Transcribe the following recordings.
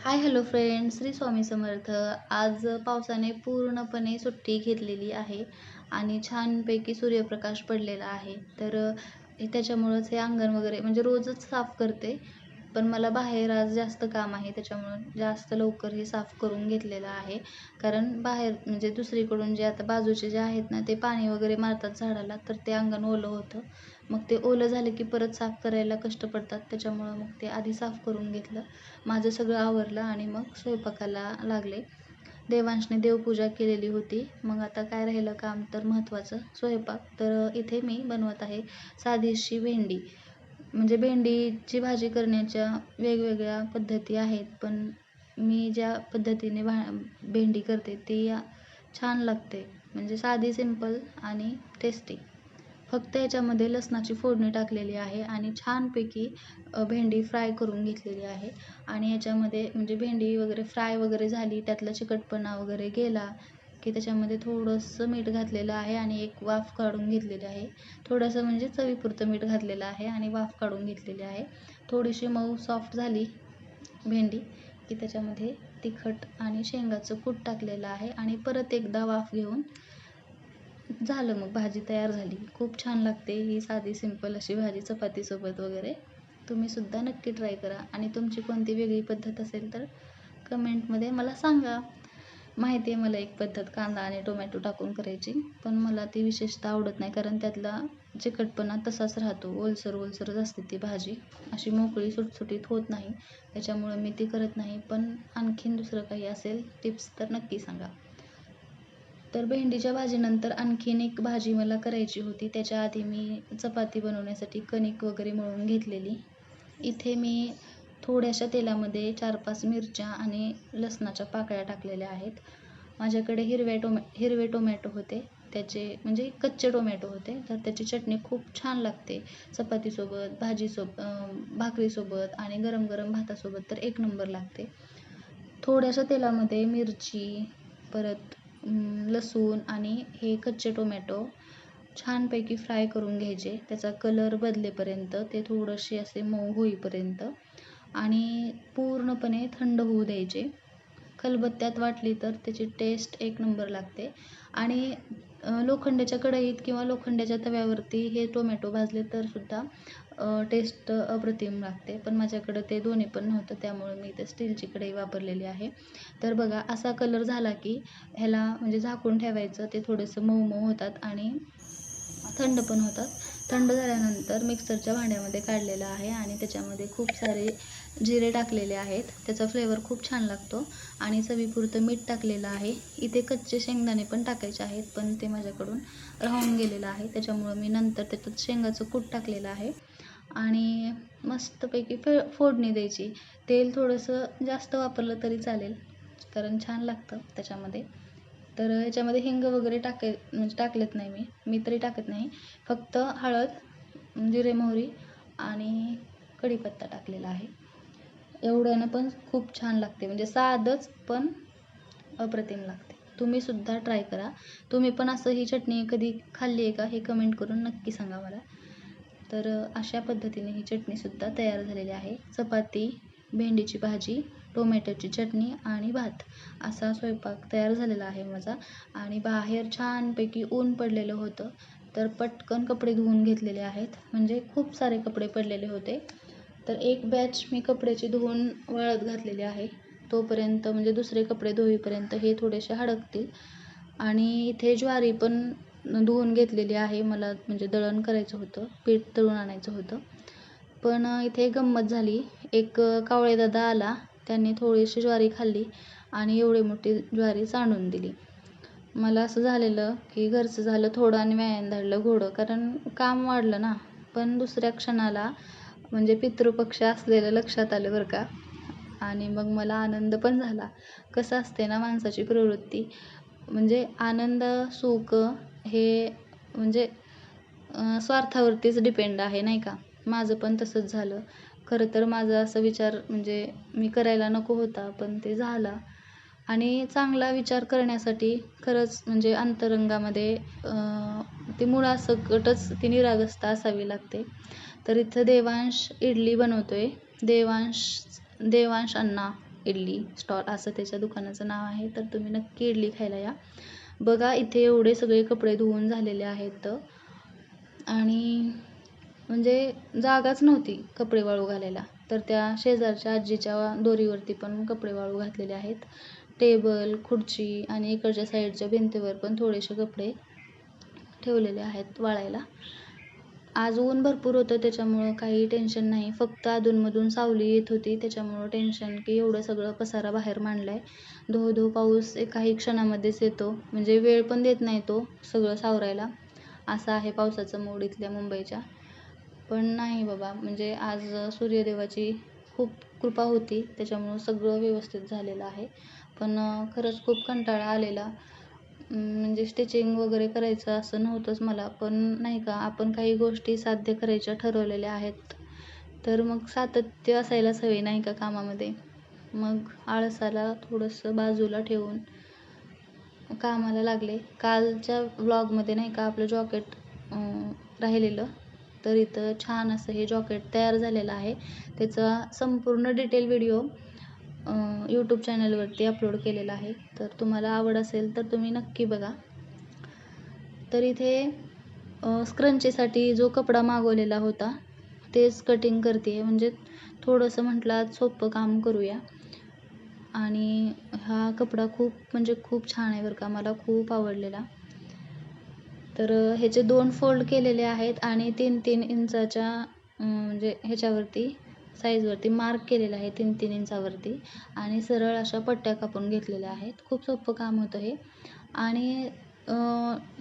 Hi hello friends Shri Swami Samarth. आज पावसाने पूर्णपणे सुट्टी घेतलेली आहे आणि छानपैकी सूर्यप्रकाश पडलेला आहे. तर त्याच्यामुळंच हे अंगण वगैरे म्हणजे रोजच साफ करते पण मला बाहेर आज जास्त काम आहे त्याच्यामुळं जास्त लवकर हे साफ करून घेतलेलं आहे. कारण बाहेर म्हणजे दुसरीकडून जे आता बाजूचे जे आहेत ना ते पाणी वगैरे मारतात झाडाला तर ते अंगण ओलं होतं. मग ते ओलं झालं की परत साफ करायला कष्ट पडतात त्याच्यामुळं मग ते आधी साफ करून घेतलं. माझं सगळं आवरलं आणि मग स्वयंपाकाला लागले. देवांशने देवपूजा केलेली होती. मग आता काय राहिलं काम तर महत्त्वाचं. स्वयंपाक तर इथे मी बनवत आहे साधीशी भेंडी. म्हणजे भेंडीची भाजी करण्याच्या वेगवेगळ्या पद्धती आहेत. पण मी ज्या पद्धतीने भा भेंडी करते ती छान लागते. म्हणजे साधी सिंपल आणि टेस्टी. फक्त याच्यामध्ये लसणाची फोडणी टाकलेली आहे आणि छानपैकी भेंडी फ्राय करून घेतलेली आहे. आणि याच्यामध्ये म्हणजे भेंडी वगैरे फ्राय वगैरे झाली त्यातला चिकटपणा वगैरे गेला की त्याच्यामध्ये थोडंसं मीठ घातलेलं आहे आणि एक वाफ काढून घेतलेली आहे. थोडंसं म्हणजे चवीपुरतं मीठ घातलेलं आहे आणि वाफ काढून घेतलेली आहे. थोडीशी मऊ सॉफ्ट झाली भेंडी की त्याच्यामध्ये तिखट आणि शेंगाचं कूट टाकलेलं आहे आणि परत एकदा वाफ घेऊन झालं मग भाजी तयार झाली. खूप छान लागते ही साधी सिंपल अशी भाजी चपातीसोबत वगैरे. तुम्हीसुद्धा नक्की ट्राय करा. आणि तुमची कोणती वेगळी पद्धत असेल तर कमेंटमध्ये मला सांगा. माहिती आहे मला एक पद्धत कांदा आणि टोमॅटो टाकून करायची. पण मला ती विशेषतः आवडत नाही कारण त्यातला चिकटपणा तसाच राहतो. ओलसर ओलसरच असते ती भाजी. अशी मोकळी सुटसुटीत होत नाही. त्याच्यामुळं मी ती करत नाही. पण आणखीन दुसरं काही असेल टिप्स तर नक्की सांगा. तर भेंडीच्या भाजीनंतर आणखीन एक भाजी मला करायची होती. त्याच्या आधी मी चपाती बनवण्यासाठी कणिक वगैरे मळून घेतलेली. इथे मी थोड्याशा तेलामध्ये चार पाच मिरच्या आणि लसणाच्या पाकळ्या टाकलेल्या आहेत. माझ्याकडे हिरव्या टोमॅ हिरवे टोमॅटो होते. त्याचे म्हणजे कच्चे टोमॅटो होते. तर त्याची चटणी खूप छान लागते. चपातीसोबत भाजीसोबत भाकरीसोबत आणि गरम गरम भातासोबत तर एक नंबर लागते. थोड्याशा तेलामध्ये मिरची परत लसूण आणि हे कच्चे टोमॅटो छानपैकी फ्राय करून घ्यायचे. त्याचा कलर बदलेपर्यंत ते थोडेसे असे मऊ होईपर्यंत आणि पूर्णपणे थंड होऊ द्यायचे. खलबत्त्यात वाटली तर त्याची टेस्ट एक नंबर लागते. आणि लोखंडाच्या कढईत किंवा लोखंडाच्या तव्यावरती हे टोमॅटो भाजले तर सुद्धा टेस्ट अप्रतिम लागते. पण माझ्याकडं ते दोन्ही पण नव्हतं त्यामुळे मी ते स्टीलची कढई वापरलेली आहे. तर बघा असा कलर झाला की ह्याला म्हणजे झाकून ठेवायचं ते थोडंसं मऊ मऊ होतात आणि थंड पण होतात. थंड झाल्यानंतर मिक्सरच्या भांड्यामध्ये काढलेलं आहे आणि त्याच्यामध्ये खूप सारे जिरे टाकलेले आहेत. त्याचा फ्लेवर खूप छान लागतो आणि चवीपुरतं मीठ टाकलेलं आहे. इथे कच्चे शेंगदाणे पण टाकायचे आहेत पण ते माझ्याकडून राहून गेलेलं आहे. त्याच्यामुळं मी नंतर त्याच्यात शेंगाचं कूट टाकलेलं आहे आणि मस्तपैकी फे फोडणी द्यायची. तेल थोडंसं जास्त वापरलं तरी चालेल कारण छान लागतं त्याच्यामध्ये. तर ह्याच्यामध्ये हिंग वगैरे टाकाय म्हणजे टाकलेत नाही मी. मी तरी टाकत नाही. फक्त हळद जिरे मोहरी आणि कढीपत्ता टाकलेला आहे. एवढ्यानं पण खूप छान लागते. म्हणजे साधंच पण अप्रतिम लागते. तुम्हीसुद्धा ट्राय करा. तुम्ही पण असं ही चटणी कधी खाल्ली आहे का हे कमेंट करून नक्की सांगा मला. तर अशा पद्धतीने ही चटणीसुद्धा तयार झालेली आहे. चपाती भेंडीची भाजी टोमॅटोची चटणी आणि भात असा स्वयंपाक तयार झालेला आहे माझा. आणि बाहेर छानपैकी ऊन पडलेलं होतं तर पटकन कपडे धुवून घेतलेले आहेत. म्हणजे खूप सारे कपडे पडलेले होते. तर एक बॅच मी कपड्याची धुवून वाळत घातलेली आहे. तोपर्यंत म्हणजे दुसरे कपडे धुईपर्यंत हे थोडेसे हडकतील. आणि इथे ज्वारी पण धुवून घेतलेली आहे. मला म्हणजे दळण करायचं होतं पीठ तळून आणायचं होतं. पण इथे गंमत झाली. एक कावळे दादा आला. त्यांनी थोडीशी ज्वारी खाल्ली आणि एवढी मोठी ज्वारी सांडून दिली. मला असं झालेलं की घरचं झालं थोडं आणि व्यायाम धाडलं घोडं कारण काम वाढलं ना. पण दुसऱ्या क्षणाला म्हणजे पितृपक्ष असलेलं लक्षात आलं बरं का. आणि मग मला आनंद पण झाला. कसं असते ना माणसाची प्रवृत्ती. म्हणजे आनंद सुख हे म्हणजे स्वार्थावरतीच डिपेंड आहे नाही का? माझं पण तसंच झालं. खरं तर माझा असा विचार म्हणजे मी करायला नको होता पण ते झाला. आणि चांगला विचार करण्यासाठी खरंच म्हणजे अंतरंगामध्ये ती मुळासकटच ती निरागसता असावी लागते. तर इथं देवांश इडली बनवतो आहे देवांश देवांश अण्णा इडली स्टॉल असं त्याच्या दुकानाचं नाव आहे. तर तुम्ही नक्की इडली खायला या. बघा इथे एवढे सगळे कपडे धुवून झालेले आहेत. आणि म्हणजे जागाच नव्हती कपडे वाळू घालायला. तर त्या शेजारच्या आजीच्या दोरीवरती पण कपडे वाळू घातलेले आहेत. टेबल खुर्ची आणि इकडच्या साईडच्या भिंतीवर पण थोडेसे कपडे ठेवलेले आहेत वाळायला. आज ऊन भरपूर होतं त्याच्यामुळं काही टेन्शन नाही. फक्त अधूनमधून सावली येत होती त्याच्यामुळं टेन्शन की एवढं सगळं पसारा बाहेर मांडला आहे धो धो पाऊस काही क्षणामध्येच येतो. म्हणजे वेळ पण देत नाही तो सगळं सावरायला. असं आहे पावसाचं मोड इथल्या मुंबईच्या. पण नाही बाबा. म्हणजे आज सूर्यदेवाची खूप कृपा होती. त्याच्यामुळं सगळं व्यवस्थित झालेलं आहे. पण खरंच खूप कंटाळा आलेला. म्हणजे स्टिचिंग वगैरे करायचं असं नव्हतंच मला. पण नाही का आपण काही गोष्टी साध्य करायच्या ठरवलेल्या आहेत. तर मग सातत्य असायला सवय नाही का कामामध्ये? मग आळसाला थोडंसं बाजूला ठेवून कामाला लागले. कालच्या व्लॉगमध्ये नाही का आपलं जॉकेट राहिलेलं? तर इथं छान असं हे जॉकेट तयार झालेलं आहे. त्याचा संपूर्ण डिटेल व्हिडिओ यूट्यूब चॅनलवरती अपलोड केलेला आहे. तर तुम्हाला आवड असेल तर तुम्ही नक्की बघा. तर इथे स्क्रंचीसाठी जो कपडा मागवलेला होता तेच कटिंग करते. म्हणजे थोडंसं म्हटलं सोपं काम करूया. आणि हा कपडा खूप म्हणजे खूप छान आहे बरं का. मला खूप आवडलेला. तर ह्याचे दोन फोल्ड केलेले आहेत आणि तीन तीन इंचाच्या म्हणजे ह्याच्यावरती साईजवरती मार्क केलेलं आहे तीन तीन इंचावरती आणि सरळ अशा पट्ट्या कापून घेतलेल्या आहेत. खूप सोपं काम होतं हे. आणि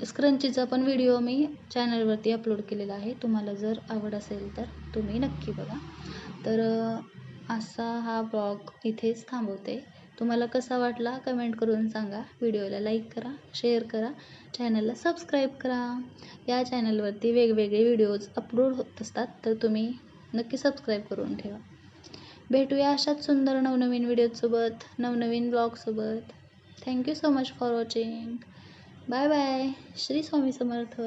स्क्रंचीचा पण व्हिडिओ मी चॅनलवरती अपलोड केलेला आहे. तुम्हाला जर आवड असेल तर तुम्ही नक्की बघा. तर असा हा ब्लॉग इथेच थांबवते. तुम्हाला कसा वाटला कमेंट करून सांगा. व्हिडिओला लाईक करा शेअर करा चॅनलला सबस्क्राईब करा. या चॅनलवरती वेगवेगळे व्हिडिओज अपलोड होत असतात तर तुम्ही नक्की सबस्क्राईब करून ठेवा. भेटूया अशाच सुंदर नवनवीन व्हिडिओसोबत नवनवीन ब्लॉगसोबत thank you so much for watching bye bye Shri Swami Samarth.